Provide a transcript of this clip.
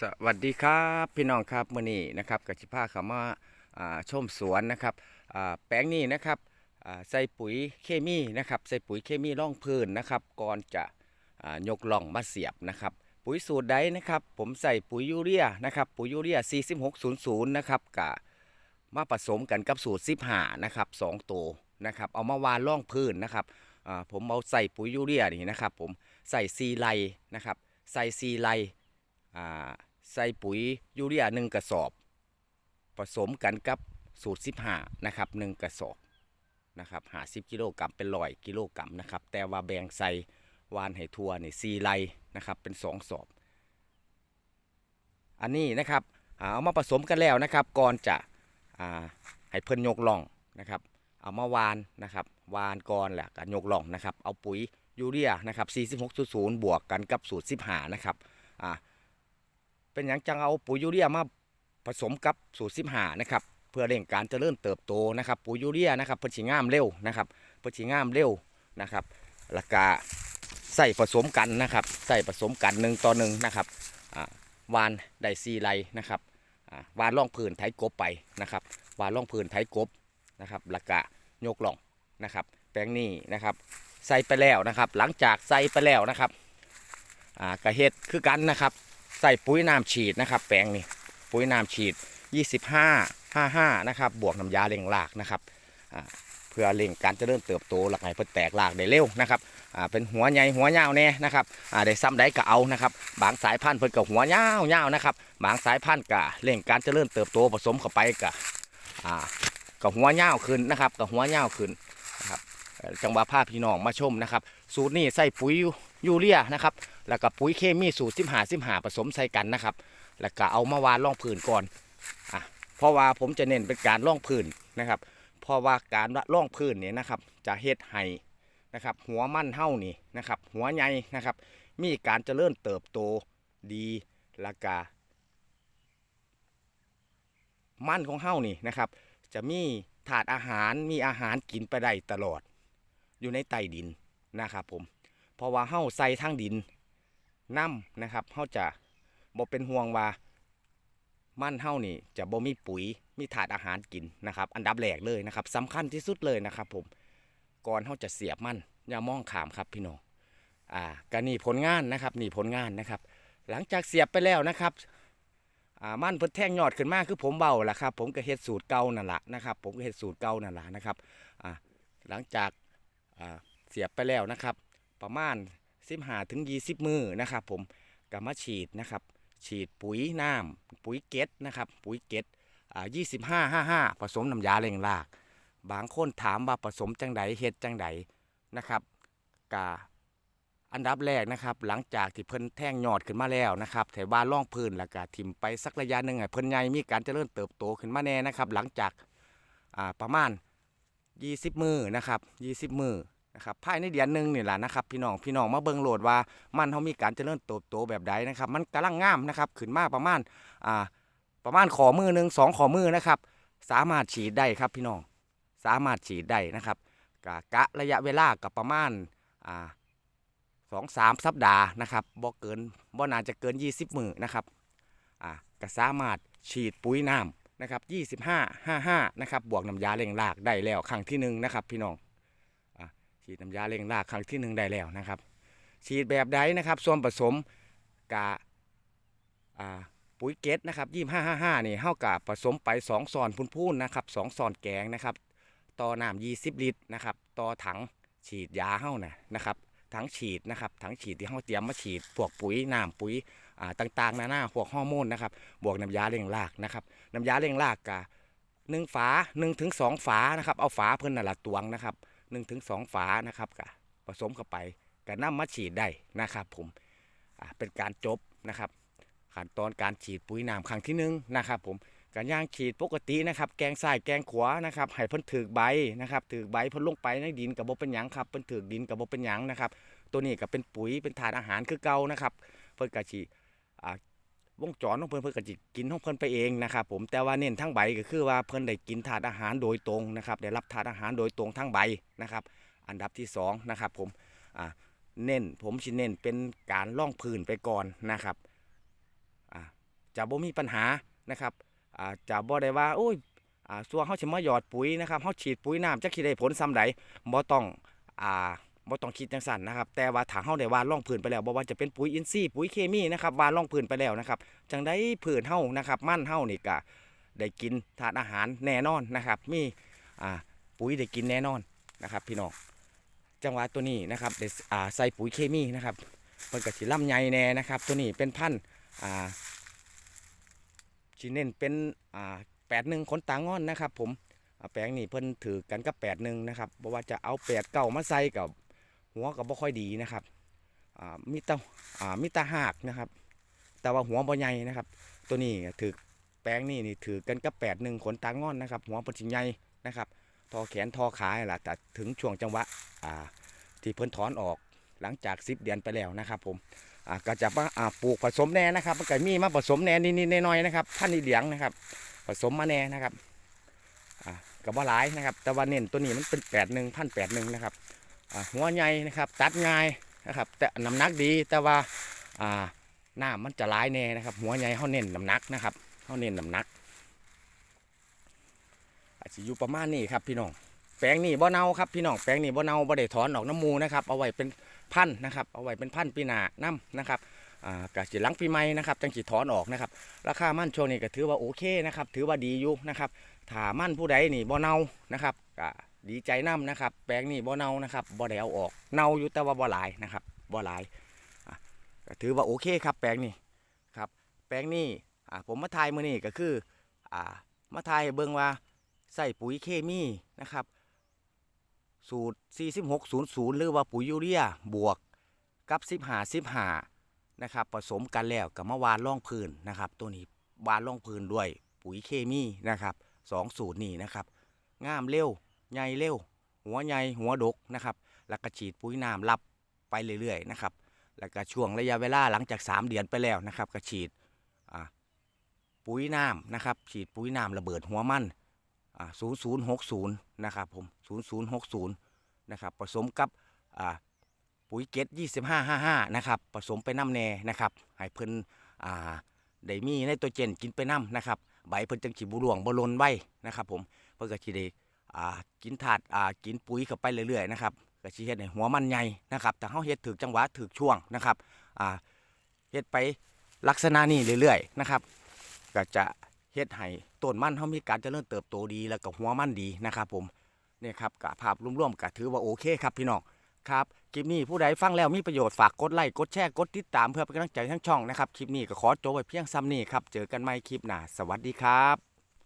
สวัสดีครับพี่น้องครับมื่อนี้นะครับกสิภาเขามาอ่าชมสวนนะครับแปลงนี้นะครับใส่ปุ๋ยเคมีนะครับใส่ปุ๋ยเคมีร่องพื้นนะครับ ก่อนจะยกล่องมาเสียบนะครับ ปุ๋ยสูตรใดนะครับ ผมใส่ปุ๋ยยูเรียนะครับปุ๋ยยูเรีย 4600 นะครับกะมาผสมกันกับสูตร15นะครับสองตัวนะครับเอามาวานร่องพื้นนะครับผมเอาใส่ปุ๋ยยูเรียนี่นะครับ ผมใส่ซีไลนะครับใส่ซีไล ใส่ปุ๋ยยูเรียหนึ่งกระสอบ ผสมกันกับสูตร 15 นะครับหนึ่งกระสอบนะครับหาสิกิโลกรัมเป็นร้อยกิโลกรัมนะครับ แต่ว่าแบ่งใส่วานให้ทั่วนี่ซีไลนะครับ เป็นสองสอบ อันนี้นะครับเอามาผสมกันแล้วนะครับ ก่อนจะให้เพิ่นยกล่องนะครับ เอามาวานนะครับวานก่อนแหละกันยกล่องนะครับ เอาปุ๋ยยูเรียนะครับ46.0 บวกกันกับสูตร 15 นะครับอ่า เป็นอย่างจังเอาปุ๋ยยูเรียมาผสมกับสูตรสิบหานะครับเพื่อเร่งการเจริญเติบโตนะครับปุ๋ยยูเรียนะครับเพื่อฉีงามเร็วนะครับเพื่อฉีงามเร็วนะครับล้วก็ใส่ผสมกันนะครับใส่ผสมกันหนึ่งต่อหนึ่งนะครับวานไดซีไลนะครับวานล่องพื้นไถกบไปนะครับวานล่องพื้นไถกบนะครับล้วก็ยกล่องนะครับแปลงนี้นะครับใส่ไปแล้วนะครับ หลังจากใส่ไปแล้วนะครับอ่ากระเฮ็ดคือกันนะครับ ใส่ปุ๋ยน้ำฉีดนะครับ แปลงนี่ปุ๋ยน้ำฉีด 25 55 นะครับ บวกน้ำยาเร่งรากนะครับเพื่อเร่งการเจริญเติบโตหลักไห้เพื่อแตกรากได้เร็วนะครับเป็นหัวใหญ่หัวยาวแน่นะครับได้ซ้ำได้ก็เอานะครับ บางสายพันธุ์เพิ่นก็หัวยาวยาวนะครับ บางสายพันธุ์ก็เร่งการเจริญเติบโตผสมเข้าไปก็อ่าก็หัวยาวขึ้นนะครับก็หัวยาวขึ้นนะครับจังหวะภาพพี่น้องมาชมนะครับ สูตรนี้ใส่ปุ๋ยยูเรียนะครับ แล้วก็ปุ๋ยเคมีสูตรสิบหาสิบหาผสมใส่กันนะครับ แล้วก็เอามาวานร่องพื้นก่อนอะเพราะว่าผมจะเน้นเป็นการร่องพื้นนะครับ เพราะว่าการร่องพื้นเนี่ยนะครับ จะเฮ็ดให้นะครับหัวมันเท่านี่นะครับ หัวใหญ่นะครับ มีการเจริญเติบโตดีแล้วก็มันของเฮานี่นะครับ จะมีถาดอาหารมีอาหารกินไปได้ตลอด อยู่ในใต้ดินนะครับผมเพราะว่าเฮาใส่ทางดิน น้ำนะครับเฮาจะบ่เป็นห่วงว่ามันเฮานี่จะบ่มีปุ๋ยมีถาดอาหารกินนะครับ อันดับแรกเลยนะครับสำคัญที่สุดเลยนะครับ ผมก่อนเฮาจะเสียบมันอย่ามองขามครับพี่น้องอ่าก็นี่ผลงานนะครับนี่ผลงานนะครับ หลังจากเสียบไปแล้วนะครับอ่ามันเพิ่นแท่งยอดขึ้นมาคือผมเบาแหละครับ ผมก็เฮ็ดสูตรเก่านั่นแหละนะครับ ผมก็เฮ็ดสูตรเก่านั่นแหละนะครับอ่าหลังจากอ่าเสียบไปแล้วนะครับ ประมาณ 15ถึง20มือนะครับผมก็มาฉีดนะครับ ฉีดปุ๋ยน้ำปุ๋ยเก็ดนะครับ ปุ๋ยเก็ดอ่า25 55ผสมน้ำยาเร่งราก บางคนถามว่าผสมจังใดเฮ็ดจังใดนะครับกาอันดับแรกนะครับหลังจากที่เพิ่นแท่งยอดขึ้นมาแล้วนะครับแถวบ้านร่องพื้นแล้วก็ทิ่มไปสักระยะหนึ่งให้เพิ่นใหญ่มีการเจริญเติบโตขึ้นมาแน่นะครับ หลังจากอ่าประมาณ 20 มือนะครับ 20 มือ นะครับภายในเดือนหนึ่งนี่แหละนะครับพี่น้องพี่น้องมาเบิ่งโหลดว่ามันเขามีการเจริญเติบโตแบบใดนะครับ มันกำลังงามนะครับขึ้นมาประมาณอ่าประมาณขอมือหนึ่งสองขอมือนะครับ สามารถฉีดได้ครับพี่น้องสามารถฉีดได้นะครับกะกะระยะเวลากับประมาณอ่าสองสามสัปดาห์นะครับบ่เกินบ่น่าจะเกิน 20 มือนะครับอ่าก็สามารถฉีดปุ๋ยน้ำนะครับ25 55นะครับบวกน้ำยาเร่งรากได้แล้วครั้งที่หนึ่งนะครับพี่น้อง ฉีดน้ำยาเร่งรากครั้งที่หนึ่งได้แล้วนะครับ ฉีดแบบใดนะครับส่วนผสมกะปุ๋ยเกตนะครับยี่ห้าห้าห้านี่เท่ากับผสมไปสองซอนพูนๆนะครับสองซอนแกงนะครับต่อน้ำยี่สิบลิตรนะครับต่อถังฉีดยาเฮ้านะนะครับถังฉีดนะครับถังฉีดที่เฮาเตรียมมาฉีดพวกปุ๋ยน้ำปุ๋ยต่างๆนานาพวกฮอร์โมนนะครับบวกน้ำยาเร่งรากนะครับน้ำยาเร่งรากกะหนึ่งฝาหนึ่งถึงสองฝานะครับเอาฝาเพิ่นน่ะละตวงนะครับ หนึ่งถึงสองฝานะครับกะผสมเข้าไปก็นำมาฉีดได้นะครับผมเป็นการจบนะครับขั้นตอนการฉีดปุ๋ยน้ำครั้งที่หนึ่งนะครับผมการย่างฉีดปกตินะครับ แกงซ้ายแกงขวานะครับให้เพิ่นถือใบนะครับถือใบเพิ่นลงไปในดินกับบ่เป็นหยังครับเพิ่นถือดินกับบ่เป็นหยังนะครับ ตัวนี้ก็เป็นปุ๋ยเป็นถาดอาหารคือเก่านะครับเพิ่นก็สิอ่า วงจรของเพิ่นเพิ่นก็สิกินของเพิ่นไปเองนะครับผมแต่ว่าเน้นทั้งใบก็คือว่าเพิ่นได้กินถาดอาหารโดยตรงนะครับได้รับถาดอาหารโดยตรงทั้งใบนะครับ อันดับที่สองนะครับผมอ่าเน้นผมชิเน้นเป็นการล่องพื้นไปก่อนนะครับอ่าจะบ่มีปัญหานะครับอ่าจะบ่ได้ว่าโอ้ยอ่าส่วนเฮาสิมาหยอดปุ๋ยนะครับเฮาฉีดปุ๋ยน้ำจักสิได้ผลซ้ำใดบ่ต้องอ่า บ่ต้องคิดจังซั่นนะครับ แต่ว่าถ้าเฮาได้วานร่องพื้นไปแล้วบ่ว่าจะเป็นปุ๋ยอินทรีย์ปุ๋ยเคมีนะครับวานร่องพื้นไปแล้วนะครับจังได้ผืนเฮานะครับมั่นเฮานี่ก็ได้กินทานอาหารแน่นอนนะครับ มีอ่าปุ๋ยได้กินแน่นอนนะครับ พี่น้องจังหวะตัวนี้นะครับได้อ่าใส่ปุ๋ยเคมีนะครับมันก็สิลำใหญ่แน่นะครับ ตัวนี้เป็นพันธุ์อ่าสิเน้นเป็นอ่าแปดหนึ่งขนตางอนนะครับ ผมแปลงนี่เพิ่นถือกันกับแปดหนึ่งนะครับเพราะว่าจะเอาแปดเก่ามาใส่กับ หัวก็บ่ค่อยดีนะครับมีแตาอ่ามีแตาหากนะครับ แต่ว่าหัวบ่ใหญ่นะครับ ตัวนี้ถือแปลงนี่นี่ถือกันกับแปดหนึ่งขนตางอนนะครับ หัวเพิ่นสิใหญ่นะครับ ทอแขนทอขานี่ล่ะแต่ถึงช่วงจังหวะอ่าที่เพิ่นถอนออกหลังจาก10เดือนไปแล้วนะครับ ผมอ่าก็จะมาอ่าปลูกผสมแน่นะครับมันก็มีมาผสมแน่นิดๆน่อยๆนะครับพันธุ์เหลียงนะครับ ผสมมาแน่นะครับอ่ากับว่าหลายนะครับ แต่ว่าเน้นตัวนี้มันเป็นแปดหนึ่งพันแปดหนึ่งนะครับ หัวใหญ่นะครับ ตัดง่ายนะครับ แต่น้ำหนักดีแต่ว่าหน้ามันจะร้ายแน่นะครับ หัวใหญ่เขาเน้นน้ำหนักนะครับเขาเน้นน้ำหนักอาจจะอยู่ประมาณนี้ครับพี่น้องแปลงนี่บ่เนาครับพี่น้องแปลงนี่บ่เนาบ่ได้ถอนออกน้ำมูนะครับ เอาไว้เป็นพันนะครับเอาไว้เป็นพันปีหน้าน้ำนะครับอ่ากสิลังปีใหม่นะครับจังสิถอนออกนะครับ ราคามั่นช่วงนี้ก็ถือว่าโอเคนะครับ ถือว่าดีอยู่นะครับถ้ามั่นผู้ใดนี่บ่เนานะครับก็ ดีใจน้ำนะครับ แปลงนี่บ่เนานะครับบ่ได้เอาออกเน่าอยู่แต่ว่าบ่หลายนะครับบ่หลายถือว่าโอเคครับแปลงนี่ครับ แปลงนี่ผมมาทายมือนี่ก็คืออ่ามาทายเบิ่งว่าใส่ปุ๋ยเคมีนะครับสูตร 4600 หรือว่าปุ๋ยยูเรียบวกกับ 15 15นะครับผสมกันแล้วกับมาวานร่องพื้นนะครับ ตัวนี้วานร่องพื้นด้วยปุ๋ยเคมีนะครับสองสูตรนี้นะครับงามเร็ว ใหญ่เร็ว หัวใหญ่หัวดกนะครับแล้วก็ฉีดปุ๋ยน้ำรับไปเรื่อยๆนะครับแล้วก็ช่วงระยะเวลาหลังจาก 3 เดือนไปแล้วนะครับก็ฉีดปุ๋ยน้ำนะครับ ฉีดปุ๋ยน้ำระเบิดหัวมันอ่า0060นย์หกศูนย์นะครับผม0060นย์หกศูนย์นะครับผสมกับปุ๋ยเกต2555นะครับผสมไปน้ำแน่นะครับให้เพิ่นได้มีไนโตรเจนกินไปน้ำนะครับใบเพิ่นจังสิบุหลวงบ่ลลนไว้นะครับผมเพิ่นก็สิได้ อ่ากินถาดอ่ากินปุ๋ยเข้าไปเรื่อยๆนะครับก็สิเฮ็ดให้หัวมันใหญ่นะครับแต่เฮาเฮ็ดถูกจังหวะถูกช่วงนะครับอ่าเฮ็ดไปลักษณะนี้เรื่อยๆนะครับก็จะเฮ็ดให้ต้นมันเขามีการเจริญเติบโตดีแล้วก็หัวมันดีนะครับ ผมเนี่ยครับกับภาพรวมๆก็ถือว่าโอเคครับพี่น้องครับคลิปนี้ผู้ใดฟังแล้วมีประโยชน์ฝากกดไลค์กดแชร์กดติดตามเพื่อเป็นกำลังใจทั้งช่องนะครับคลิปนี้ก็ขอจบไว้เพียงซ้ำนี้ครับเจอกันใหม่คลิปหน้าสวัสดีครับ